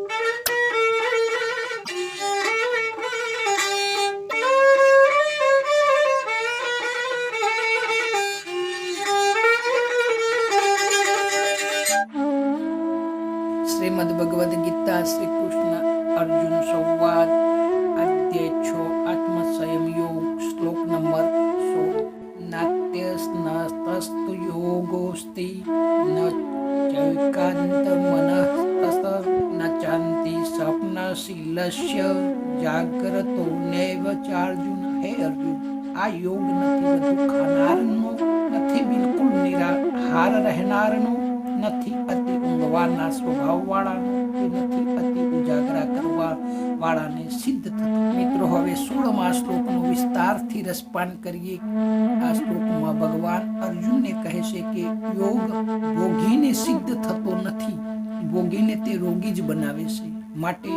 શ્રીમદ ભગવદ્ ગીતા શ્રી કૃષ્ણ અર્જુન સંવાદ અધ્યાય છ આત્મ સંયમ યોગ શ્લોક નંબર સો નાટ્યસ્નસ્તુ યોગોસ્તિ ન ચૈકાંત મનસ્તસ ન ચાંતિ સ્વપ્નશીલસ્ય જાગ્રતો નૈવ ચાર્જુન હે અર્જુન. આ યોગ નથી બધું ખાનારનો, નથી બિલકુલ નિરાહાર રહેનારનો, નથી અતિ ઊંઘવાના સ્વભાવવાળાનો કે નથી અતિ ઉજાગરા કરવા વાળાને સિદ્ધ થતું. મિત્રો, હવે સોળમા શ્લોકનો વિસ્તારથી રસપાન કરીએ. આ શ્લોકમાં ભગવાન અર્જુનને કહે છે કે, યોગ ભોગીને સિદ્ધ થતો નથી. ભોગીને તે રોગી જ બનાવે છે. માટે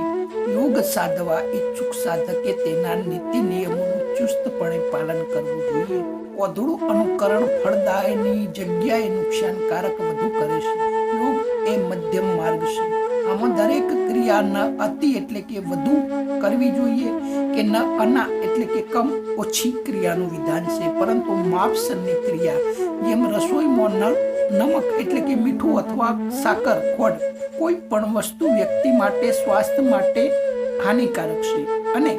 યોગ સાધવા ઈચ્છુક સાધકે તેના નીતિ નિયમોનું ચુસ્તપણે પાલન કરવું જોઈએ. અધૂરું અનુકરણ ફળદાયની જગ્યાએ નુકસાનકારક વધુ કરે છે. યોગ એ મધ્યમ માર્ગ છે. આમાં દરેક ક્રિયા ન અતિ એટલે કે વધુ કરવી જોઈએ કે ન અના એટલે કે કમ ઓછી ક્રિયાનું વિધાન છે. પરંતુ માપસરની ક્રિયા, જેમ રસોઈમાં નમક એટલે કે મીઠું અથવા સાકર, ખોડ કોઈ પણ વસ્તુ વ્યક્તિ માટે, સ્વાસ્થ્ય માટે હાનિકારક છે. અને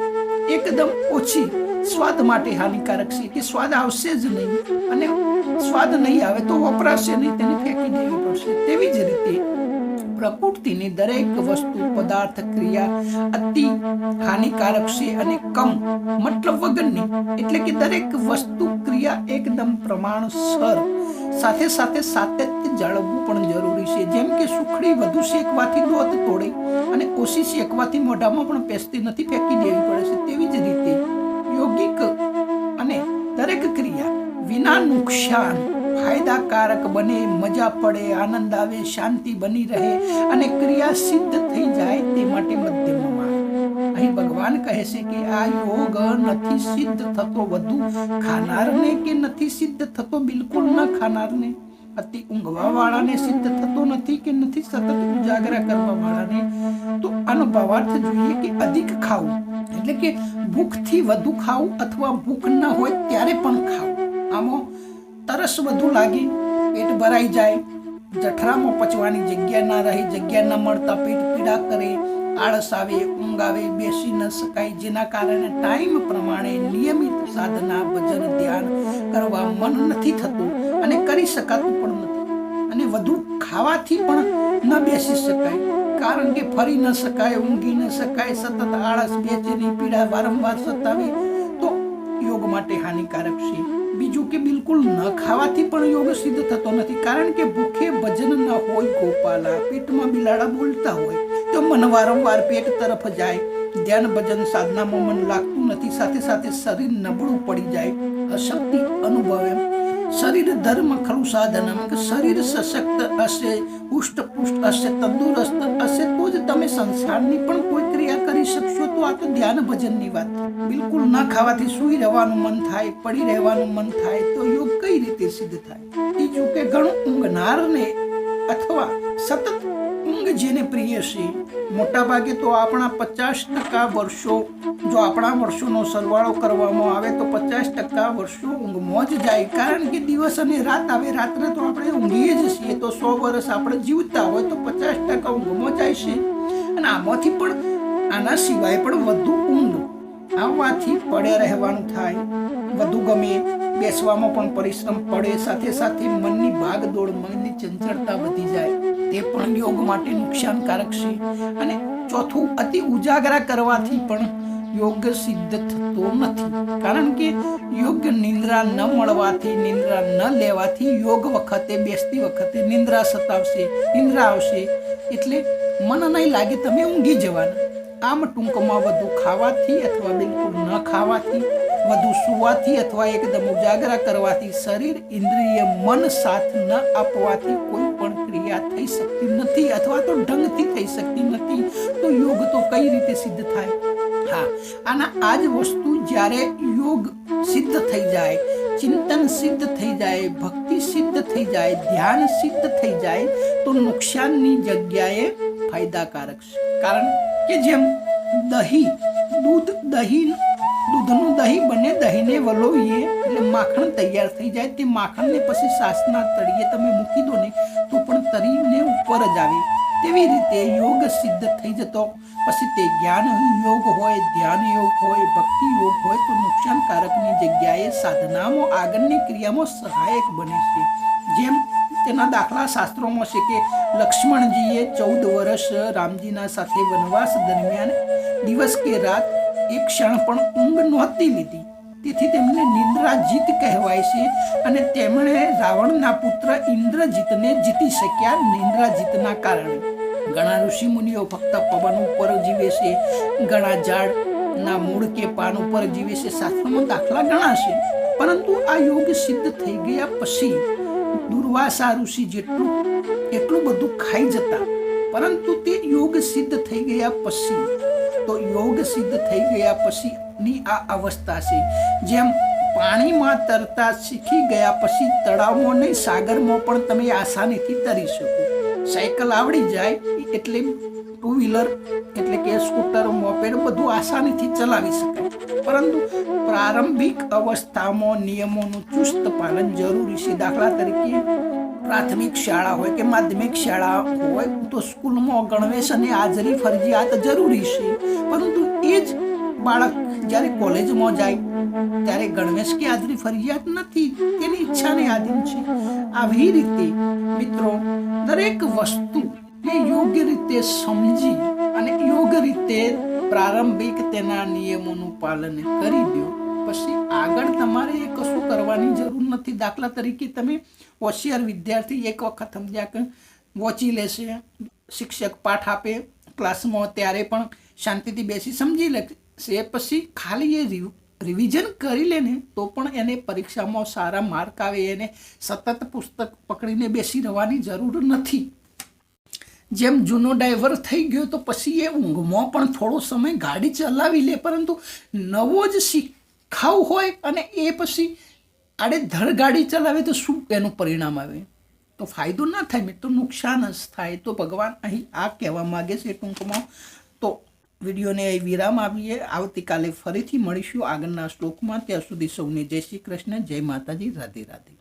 એકદમ ઓછી સ્વાદ માટે હાનિકારક છે કે સ્વાદ આવશે જ નહીં. અને સ્વાદ નહીં આવે તો વપરાશે નહીં, તેને ફેંકી દેવી પડશે. તેવી જ રીતે પ્રકૃતિની દરેક વસ્તુ, પદાર્થ, ક્રિયા અતિ હાનિકારક છે અને કમ, મતલબ વગરની. એટલે કે દરેક વસ્તુ, ક્રિયા એકદમ પ્રમાણસર. સાથે સાથે સાતત્ય જાળવવું પણ જરૂરી છે. જેમ કે સુખડી વધુ શેકવાથી દોત તોડે અને ઓછી શેકવાથી મોઢામાં પણ પેસતી નથી ફેંકી દેવી પડે છે. તેવી જ રીતે યોગિક અને દરેક ક્રિયા વિના નુકસાન ફાયદાકારક બને, મજા પડે, આનંદ આવે, શાંતિ બની રહે અને ક્રિયા સિદ્ધ થઈ જાય તે માટે મધ્યમમાં. અહીં ભગવાન કહે છે કે આ યોગ નથી સિદ્ધ થતો વધુ ખાનારને કે નથી સિદ્ધ થતો? બિલકુલ ન ખાનારને. અતિ ઊંઘવા વાળાને સિદ્ધ થતો નથી કે નથી સતત ઉજાગરા કરવા વાળાને તો આનો ભાવાર્થ જોઈએ કે અધિક ખાવું. એટલે કે ભૂખથી વધુ ખાવું અથવા ભૂખ ન હોય ત્યારે પણ ખાવું. આમાં તરસ વધુ લાગે, પેટ ભરાઈ જાય. જઠરામાં પચવાની જગ્યા ના રહે, જગ્યા ન મળતા પેટ પીડા કરે. આળસ આવે, ઊંઘ આવે, બેસી ન શકાય. જેના કારણે ટાઈમ પ્રમાણે નિયમિત સાધના, ભજન, ધ્યાન કરવા મન નથી થતું અને કરી શકાતું પણ નથી. અને વધુ ખાવાથી પણ ન બેસી શકાય. કારણ કે ફરી ન શકાય, ઊંઘી ન શકાય, સતત આળસ, બેચેની પીડા વારંવાર સતાવે, તો યોગ માટે હાનિકારક છે. બીજું કે બિલકુલ ન ખાવાથી પણ યોગ સિદ્ધ થતો નથી. કારણ કે ભૂખે ભજન ન હોય, ગોપાલા પેટમાં બિલાડા બોલતા હોય, તો મન વારંવાર પેટ તરફ જાય. ધ્યાન ભજન સાધનામાં મન લાગતું નથી, સાથે સાથે શરીર નબળું પડી જાય. અશક્તિ અનુભવે. શરીર ધર્મ ખરું સાધન શરીર સશક્ત હશે પુષ્ટ હશે, તંદુરસ્ત હશે, તો જ તમે સંસારની પણ કોઈ ક્રિયા કરી શકશો. તો આ તો ધ્યાન ભજનની વાત બિલકુલ ન ખાવાથી સૂઈ રહેવાનું મન થાય, પડી રહેવાનું મન થાય, તો યોગ કઈ રીતે સિદ્ધ થાય? બીજું કે ઘણું ઊંઘનારને અથવા સતત ઊંઘ જેને પ્રિય છે મોટા ભાગે તો આપણા પચાસ ટકા વર્ષો, જો આપણા વર્ષોનો સરવાળો કરવામાં આવે તો પચાસ ટકા વર્ષો ઊંઘમાં જ જાય. કારણ કે દિવસ અને રાત આવે, રાત્રે તો આપણે ઊંઘીએ જ છીએ. તો સો વર્ષ આપણે જીવતા હોય તો પચાસ ટકા ઊંઘમાં જાય છે. અને આમાંથી પણ, આના સિવાય પણ વધુ ઊંઘ આવવાથી પડે રહેવાનું થાય, વધુ ગમે. બેસવામાં પણ પરિશ્રમ પડે, સાથે સાથે મનની ભાગદોડ, મનની ચંચળતા વધી જાય. તે પણ યોગ માટે નુકસાનકારક છે. અને ચોથું, અતિ ઉજાગરા કરવાથી પણ યોગ સિદ્ધ થતો નથી. કારણ કે યોગ્ય નિંદ્રા ન મળવાથી, નિંદ્રા ન લેવાથી યોગ વખતે, બેસતી વખતે નિંદ્રા સતાવશે, નિંદ્રા આવશે. એટલે મન નહીં લાગે તમે ઊંઘી જવાના. આમ ટૂંકમાં વધુ ખાવાથી અથવા બિલકુલ ન ખાવાથી વધુ સુવાથી અથવા એકદમ ઉજાગરા કરવાથી શરીર, ઇન્દ્રિય, મન સાથ ન આપવાથી કોઈ પણ ક્રિયા થઈ શકતી નથી અથવા તો ઢંગથી થઈ શકતી નથી. તો યોગ તો કઈ રીતે સિદ્ધ થાય? હા, આના આ જ વસ્તુ જ્યારે યોગ સિદ્ધ થઈ જાય, ચિંતન સિદ્ધ થઈ જાય, ભક્તિ સિદ્ધ થઈ જાય, ધ્યાન સિદ્ધ થઈ જાય, તો નુકસાનની જગ્યાએ ફાયદાકારક છે. કારણ કે જેમ દહીં, દૂધ, દહીં દૂધનું દહીં બને દહીંને વલોવીએ એટલે માખણ તૈયાર થઈ જાય. તે માખણને પછી સાસના તળિયે તમે મૂકી દો ને તો પણ તરીને ઉપર જ આવે. તેવી રીતે યોગ સિદ્ધ થઈ જતો. પછી તે જ્ઞાન યોગ હોય, ધ્યાન યોગ હોય, ભક્તિ યોગ હોય તો નુકસાનકારકની જગ્યાએ સાધનામાં, આગળની ક્રિયામાં સહાયક બને છે. જેમ તેના દાખલા શાસ્ત્રોમાં છે કે લક્ષ્મણજીએ ચૌદ વર્ષ રામજીના સાથે વનવાસ દરમિયાન દિવસ કે રાત એક ક્ષણ પણ ઊંઘ નહોતી લીધી. તેથી તેમને નિંદ્રાજીત કહેવાય છે અને તેમણે રાવણના પુત્ર ઇન્દ્રજીતને જીતી શક્યા નિંદ્રાજીતના કારણે. ઘણા ઋષિ મુનિઓ ફક્ત પવન ઉપર જીવે છે, ઘણા ઝાડના મૂળ કે પાન ઉપર જીવે છે, શાસ્ત્રમાં દાખલા ઘણા છે. પરંતુ આ યોગ સિદ્ધ થઈ ગયા પછી દુર્વાસા ઋષિ જેટલું, એટલું બધું ખાઈ જતા. પરંતુ તે યોગ સિદ્ધ થઈ ગયા પછી તો યોગ સિદ્ધ થઈ ગયા પછીની આ અવસ્થા છે. જેમ પાણીમાં તરતા શીખી ગયા પછી તળાવમાં નહીં સાગરમાં પણ તમે આસાનીથી તરી શકો. સાયકલ આવડી જાય એટલે ટુ વ્હીલર એટલે કે સ્કૂટર, મોપેડ બધું આસાનીથી ચલાવી શકાય. પરંતુ પ્રારંભિક અવસ્થામાં નિયમોનું ચુસ્ત પાલન જરૂરી છે. દાખલા તરીકે પ્રાથમિક શાળા હોય કે માધ્યમિક શાળા હોય, તો સ્કૂલમાં ગણવેશ અને હાજરી ફરજિયાત જરૂરી છે. પરંતુ એ જ બાળક જ્યારે કોલેજમાં જાય, ત્યારે ગણવેશ કે હાજરી ફરજિયાત નથી તેની ઈચ્છાને આધીન છે. આવી રીતે મિત્રો, દરેક વસ્તુ એ યોગ્ય રીતે સમજી અને યોગ્ય રીતે પ્રારંભિક તેના નિયમોનું પાલન કરી દો. પછી આગળ તમારે એ કશું કરવાની જરૂર નથી. દાખલા તરીકે તમે હોશિયાર વિદ્યાર્થી એક વખત સમજ્યા કે વોચી લેશે, શિક્ષક પાઠ આપે, ક્લાસમાં ત્યારે પણ શાંતિથી બેસી સમજી લેશે, પછી ખાલી એ રિવ રિવિઝન કરી લે ને તો પણ એને પરીક્ષામાં સારા માર્ક આવે, એને સતત પુસ્તક પકડીને બેસી રહેવાની જરૂર નથી. જેમ જૂનો ડ્રાઈવર થઈ ગયો તો પછી એ ઊંઘમાં પણ થોડો સમય ગાડી ચલાવી લે, પરંતુ નવો જ શીખાવ હોય અને એ પછી આડે ગાડી ચલાવે તો શું એનું પરિણામ આવે? તો ફાયદો ના થાય મિત્રો નુકસાન જ થાય. તો ભગવાન અહીં આ કહેવા માગે છે ટૂંકમાં. તો વિડીયોને અહીં વિરામ આવીએ આવતીકાલે ફરીથી મળીશું આગળના શ્લોકમાં. ત્યાં સુધી સૌને જય શ્રી કૃષ્ણ, જય માતાજી, રાધે રાધે.